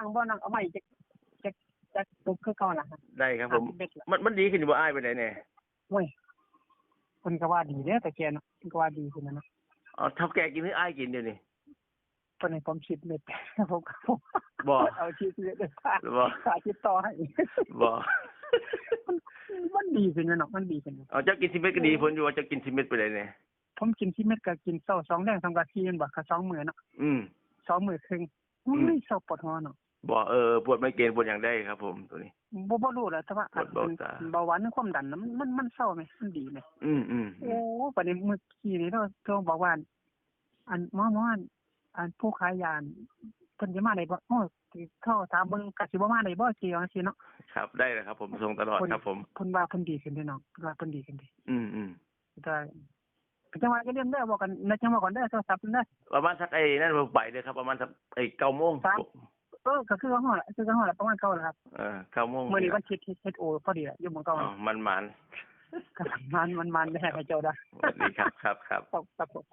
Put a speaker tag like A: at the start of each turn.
A: างบ่นังเอาใหม่จะจะจะตุกคือเก่าล่ะครับ
B: ได้ครับผม
A: เบ็ดละ
B: มันมันดีขึ้นอยู่บ่อ้ายไปไหนเนี่ย
A: โอ้ยเพิ่นก็ว่าดีเด้อแต่แกเนาะเพิ่นก็ว่าดีขึ้นนะเนาะ
B: อ๋อเท่าแก่กินหรืออ้ายกินเดี๋ยวนี้
A: เพิ่นให้ผมสิบเม็ดผมก็ผม
B: บ่
A: เอาชีสเม็ดเลยค่ะ
B: บ่
A: ค่าติดต่อให้
B: บ่
A: มันมันดีขึ้นเนาะมันดีขึ้น
B: เอาเจ้ากินสิเม็ดก็ดีผลอยู่ว่าเจ้ากินสิเม็ดไปไหนเนี่ย
A: ผมกินสิเม็ดก็กินเช้าสองแรงสองกะทีมันบ่ก็สองมื้อเนาะ
B: อืม
A: สองมื้อครึ่ง
B: อื
A: อุ้
B: ม
A: ยเช้าปวดหัวเนาะ
B: บ่เออปวดไม่เกณฑ์ปวดอย่างได้ครับ ผมตัวนี้
A: บ่บ่รู้แหละแต่ว่า
B: ปวดเบาตา
A: เบาหวานความดันน่ะมันมันมันเศร้าไหมมันดีไหม
B: อืมอืมอื
A: โอ้
B: ม
A: ประเด็นเมื่อกี้นี่เราโทรบอกว่า อันหมอหมออันอันผู้ขายยานเพิ่นสิมาได้บ่โอ้เข้าถามเบิ่งก็สิบ่มาได้บ่สิว่าจังซี่เนาะ
B: ครับได้เลยครับ ผมส่งตลอดครับ ผม
A: เพิ่นว่าเพิ่นดีขึ้นเด้เนาะเพิ่นว่าเพิ่นดีขึ้นเด้
B: อืมอืม
A: แต่ก็จังว่าจะเรื่องเด้อบอกกันนะจังว่าก่อนเด้อโทรศัพท์เด้อ
B: ประมาณสักไอ้นั่นผมไปเลยครับ ประมาณสักไอ้เก้าโมง
A: ครับ เออก็คือว่าฮอดคือว่าฮอดละประมาณเก่าแล้วครับ
B: เออเก้าโมง
A: มื้อนี้วันอาทิตย์เฮ็ดโอพอดีละอยู่หม่องเก่า
B: อ๋อมันมัน
A: ก็มันมันมันได้ให้เจ้าได้
B: สวัสดีครับครับครับ
A: ครับครับผม